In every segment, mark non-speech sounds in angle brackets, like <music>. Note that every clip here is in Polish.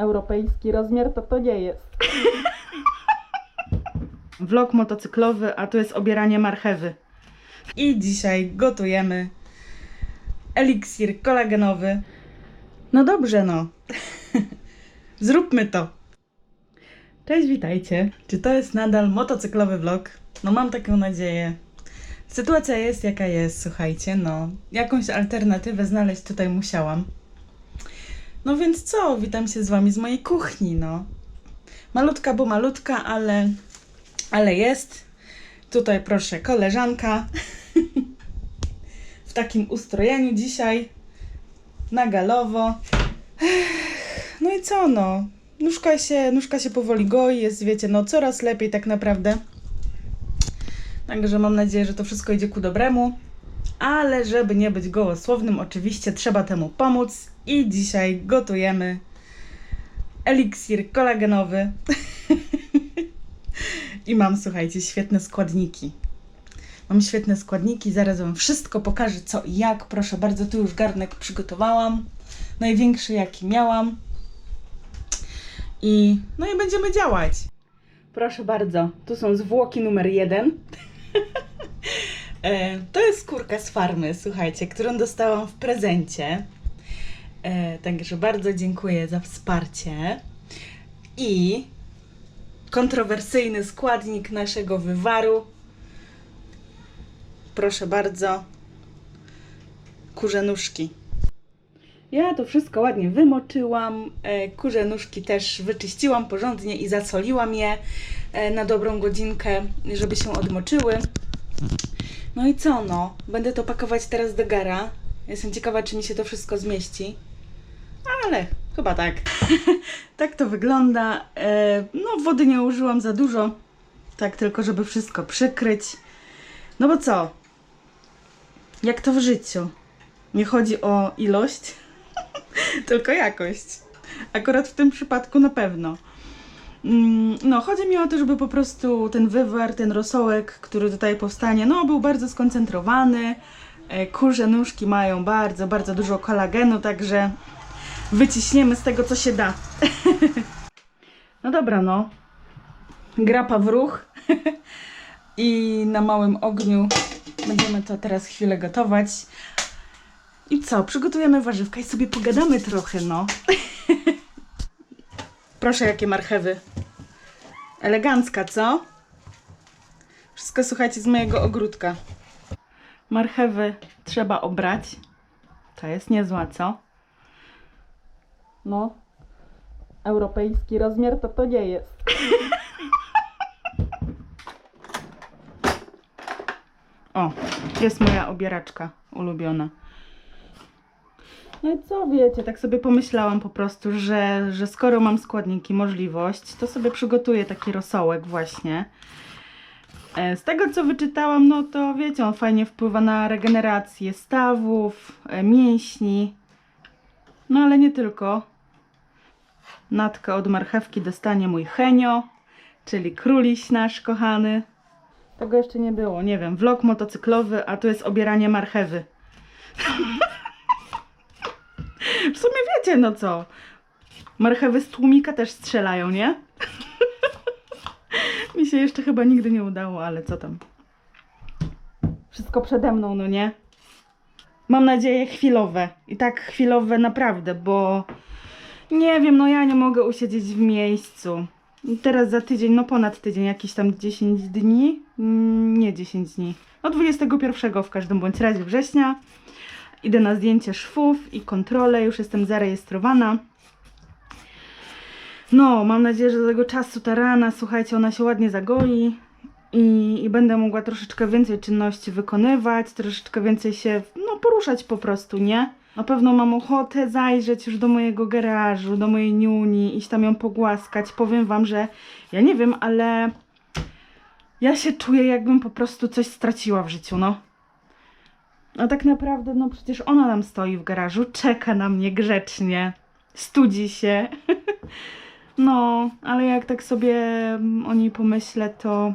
europejski rozmiar to to nie jest. <laughs> Vlog motocyklowy, a tu jest obieranie marchewy. I dzisiaj gotujemy eliksir kolagenowy. No dobrze, no. <laughs> Zróbmy to. Cześć, witajcie. Czy to jest nadal motocyklowy vlog? No mam taką nadzieję. Sytuacja jest jaka jest, słuchajcie, no. Jakąś alternatywę znaleźć tutaj musiałam. No więc co, witam się z wami z mojej kuchni, no. Malutka, bo malutka, ale, ale jest. Tutaj proszę, koleżanka. <laughs> w takim ustrojeniu dzisiaj. Na galowo. No i co, no. Nóżka się, nóżka się powoli goi, jest, wiecie, no coraz lepiej tak naprawdę. Także mam nadzieję, że to wszystko idzie ku dobremu. Ale żeby nie być gołosłownym, oczywiście trzeba temu pomóc. I dzisiaj gotujemy eliksir kolagenowy. <laughs> I mam, słuchajcie, świetne składniki. Mam świetne składniki, zaraz Wam wszystko pokażę co i jak. Proszę bardzo, tu już garnek przygotowałam. Największy jaki miałam. I no i będziemy działać. Proszę bardzo, tu są zwłoki numer jeden. <laughs> E, to jest skórka z farmy, słuchajcie, którą dostałam w prezencie. E, Także bardzo dziękuję za wsparcie. I kontrowersyjny składnik naszego wywaru. Proszę bardzo. Kurze nóżki. Ja to wszystko ładnie wymoczyłam. E, Kurze nóżki też wyczyściłam porządnie i zasoliłam je e, na dobrą godzinkę, żeby się odmoczyły. No i co no? Będę to pakować teraz do gara. Jestem ciekawa, czy mi się to wszystko zmieści. Ale chyba tak. <laughs> tak to wygląda. E, no, wody nie użyłam za dużo. Tak, tylko żeby wszystko przykryć. No bo co? Jak to w życiu? Nie chodzi o ilość, <laughs> tylko jakość. Akurat w tym przypadku na pewno. Mm, No, chodzi mi o to, żeby po prostu ten wywar, ten rosołek, który tutaj powstanie, no, był bardzo skoncentrowany. E, Kurze nóżki mają bardzo, bardzo dużo kolagenu, także wyciśniemy z tego, co się da. <laughs> no dobra, no. Grapa w ruch. <laughs> I na małym ogniu będziemy to teraz chwilę gotować. I co? Przygotujemy warzywka i sobie pogadamy trochę, no. <laughs> Proszę, jakie marchewy. Elegancka, co? Wszystko słuchajcie z mojego ogródka. Marchewy trzeba obrać. To jest niezła, co? No. Europejski rozmiar to to nie jest. <laughs> O, jest moja obieraczka ulubiona. No i co wiecie, tak sobie pomyślałam po prostu, że, że skoro mam składniki, możliwość, to sobie przygotuję taki rosołek właśnie. E, Z tego co wyczytałam, no to wiecie, on fajnie wpływa na regenerację stawów, e, mięśni. No ale nie tylko. Natkę od marchewki dostanie mój Henio, czyli króliś nasz kochany. Tego jeszcze nie było, nie wiem, vlog motocyklowy, a tu jest obieranie marchewy. <laughs> W sumie wiecie, no co. Marchewy z tłumika też strzelają, nie? <laughs> Mi się jeszcze chyba nigdy nie udało, ale co tam. Wszystko przede mną, no nie? Mam nadzieję chwilowe. I tak chwilowe naprawdę, bo nie wiem, no ja nie mogę usiedzieć w miejscu. Teraz za tydzień, no ponad tydzień, jakieś tam 10 dni. Mm, Nie 10 dni. No 21 w każdym bądź razie września. Idę na zdjęcie szwów i kontrolę, już jestem zarejestrowana. No, mam nadzieję, że do tego czasu ta rana, słuchajcie, ona się ładnie zagoi i, i będę mogła troszeczkę więcej czynności wykonywać, troszeczkę więcej się, no, poruszać po prostu, nie? Na pewno mam ochotę zajrzeć już do mojego garażu, do mojej niuni, iść tam ją pogłaskać. Powiem wam, że ja nie wiem, ale ja się czuję, jakbym po prostu coś straciła w życiu, no. A tak naprawdę, no przecież ona tam stoi w garażu, czeka na mnie grzecznie, studzi się. <laughs> No, ale jak tak sobie mm, o niej pomyślę, to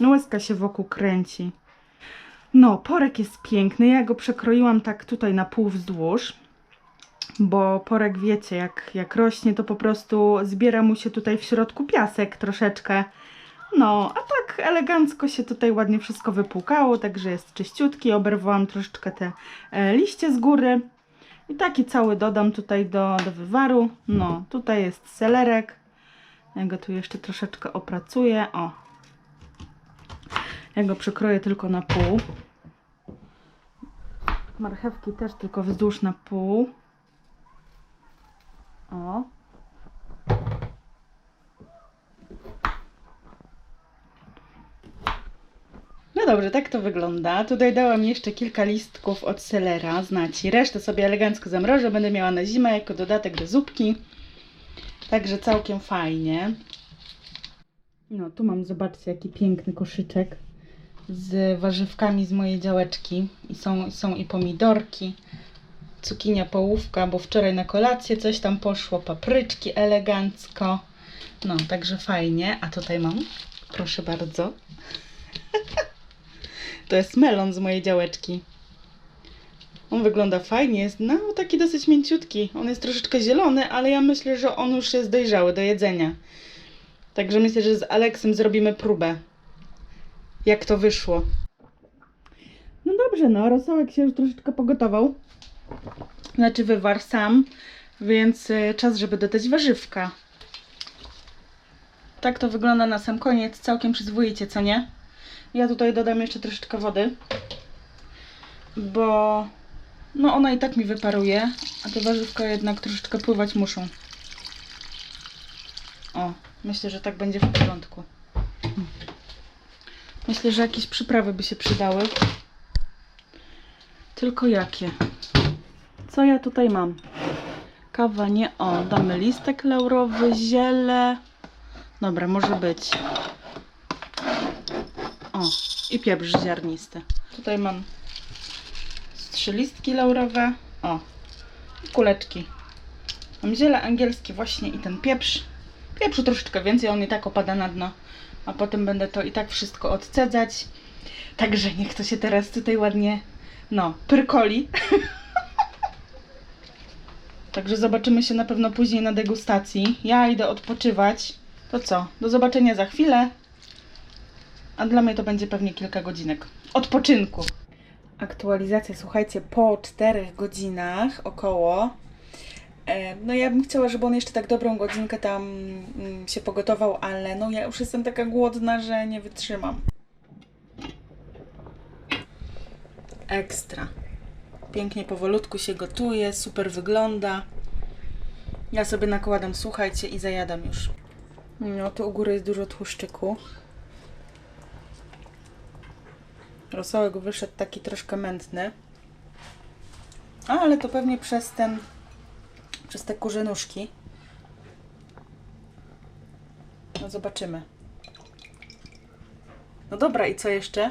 no łezka się wokół kręci. No, porek jest piękny, ja go przekroiłam tak tutaj na pół wzdłuż. bo porek wiecie, jak, jak rośnie, to po prostu zbiera mu się tutaj w środku piasek troszeczkę. No, a tak elegancko się tutaj ładnie wszystko wypłukało, także jest czyściutki. Oberwałam troszeczkę te e, liście z góry. I taki cały dodam tutaj do, do wywaru. No, tutaj jest selerek. Ja go tu jeszcze troszeczkę opracuję. O. Ja go przykroję tylko na pół. Marchewki też tylko wzdłuż na pół. O. No dobrze, tak to wygląda. Tutaj dałam jeszcze kilka listków od selera, znaci. Resztę sobie elegancko zamrożę, będę miała na zimę jako dodatek do zupki. Także całkiem fajnie. No, tu mam, zobaczcie, jaki piękny koszyczek z warzywkami z mojej działeczki. I są, są i pomidorki, cukinia połówka, bo wczoraj na kolację coś tam poszło, papryczki elegancko. No, także fajnie. A tutaj mam, proszę bardzo, <laughs> to jest melon z mojej działeczki. On wygląda fajnie, jest no taki dosyć mięciutki. On jest troszeczkę zielony, ale ja myślę, że on już jest dojrzały do jedzenia. Także myślę, że z Aleksem zrobimy próbę. Jak to wyszło. No dobrze, no rosołek się już troszeczkę pogotował. Znaczy wywar sam, więc y, czas, żeby dodać warzywka. Tak to wygląda na sam koniec, całkiem przyzwoicie, co nie? Ja tutaj dodam jeszcze troszeczkę wody, bo no ona i tak mi wyparuje, a te warzywka jednak troszeczkę pływać muszą. O, myślę, że tak będzie w porządku. Myślę, że jakieś przyprawy by się przydały. Tylko jakie? Co ja tutaj mam? Kawa nie. O, damy listek laurowy, ziele. Dobra, może być. O, i pieprz ziarnisty. Tutaj mam z trzy listki laurowe. O, i kuleczki. Mam ziele angielskie właśnie i ten pieprz. Pieprzu troszeczkę więcej, on i tak opada na dno. A potem będę to i tak wszystko odcedzać. Także niech to się teraz tutaj ładnie, no, pyrkoli. <laughs> Także zobaczymy się na pewno później na degustacji. Ja idę odpoczywać. To co? Do zobaczenia za chwilę. A dla mnie to będzie pewnie kilka godzinek odpoczynku. Aktualizacja, słuchajcie, po 4 godzinach około. E, No ja bym chciała, żeby on jeszcze tak dobrą godzinkę tam mm, się pogotował, ale no ja już jestem taka głodna, że nie wytrzymam. Ekstra. Pięknie powolutku się gotuje, super wygląda. Ja sobie nakładam, słuchajcie, i zajadam już. No, tu u góry jest dużo tłuszczyku. Rosołek wyszedł taki troszkę mętny. Ale to pewnie przez ten, przez te kurze nóżki. No zobaczymy. No dobra, i co jeszcze?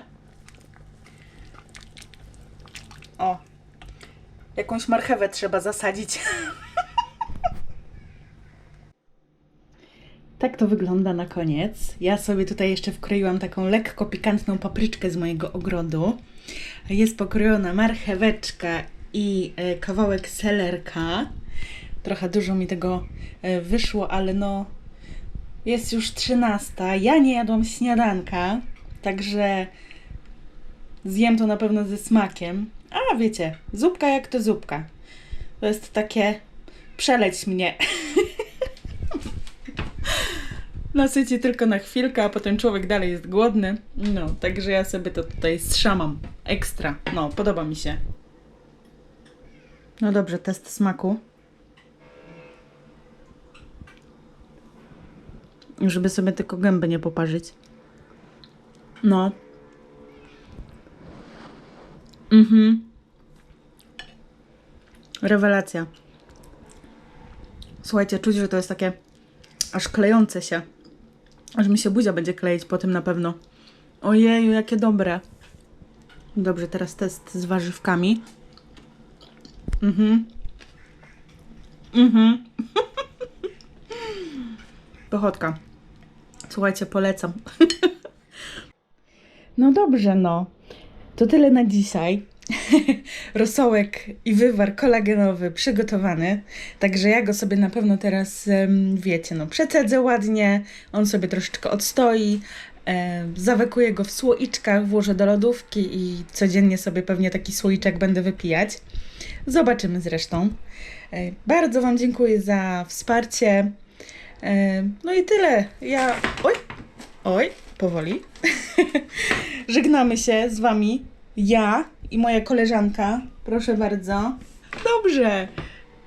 O, jakąś marchewę trzeba zasadzić. <laughs> Tak to wygląda na koniec. Ja sobie tutaj jeszcze wkroiłam taką lekko pikantną papryczkę z mojego ogrodu. Jest pokrojona marcheweczka i e, kawałek selerka. Trochę dużo mi tego e, wyszło, ale no jest już 13. Ja nie jadłam śniadanka, także zjem to na pewno ze smakiem. A wiecie, zupka jak to zupka. To jest takie przeleć mnie. <laughs> Nasyci tylko na chwilkę, a potem człowiek dalej jest głodny. No, także ja sobie to tutaj strzamam. Ekstra. No, podoba mi się. No dobrze, test smaku. Żeby sobie tylko gęby nie poparzyć. No. Mhm. Rewelacja. Słuchajcie, czuć, że to jest takie aż klejące się. Aż mi się buzia będzie kleić po tym na pewno. Ojeju, jakie dobre. Dobrze, teraz test z warzywkami. Mhm. Mhm. <laughs> Pochodka. Słuchajcie, polecam. <laughs> no dobrze, no. To tyle na dzisiaj. <laughs> rosołek i wywar kolagenowy przygotowany. Także ja go sobie na pewno teraz, wiecie, no przecedzę ładnie, on sobie troszeczkę odstoi, zawekuję go w słoiczkach, włożę do lodówki i codziennie sobie pewnie taki słoiczek będę wypijać. Zobaczymy zresztą. E, Bardzo Wam dziękuję za wsparcie. E, No i tyle. Ja. Oj, oj, powoli. <laughs> Żegnamy się z Wami. Ja i moja koleżanka. Proszę bardzo. Dobrze.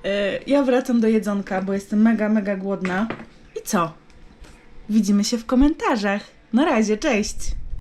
E, Ja wracam do jedzonka, bo jestem mega, mega głodna. I co? Widzimy się w komentarzach. Na razie, cześć.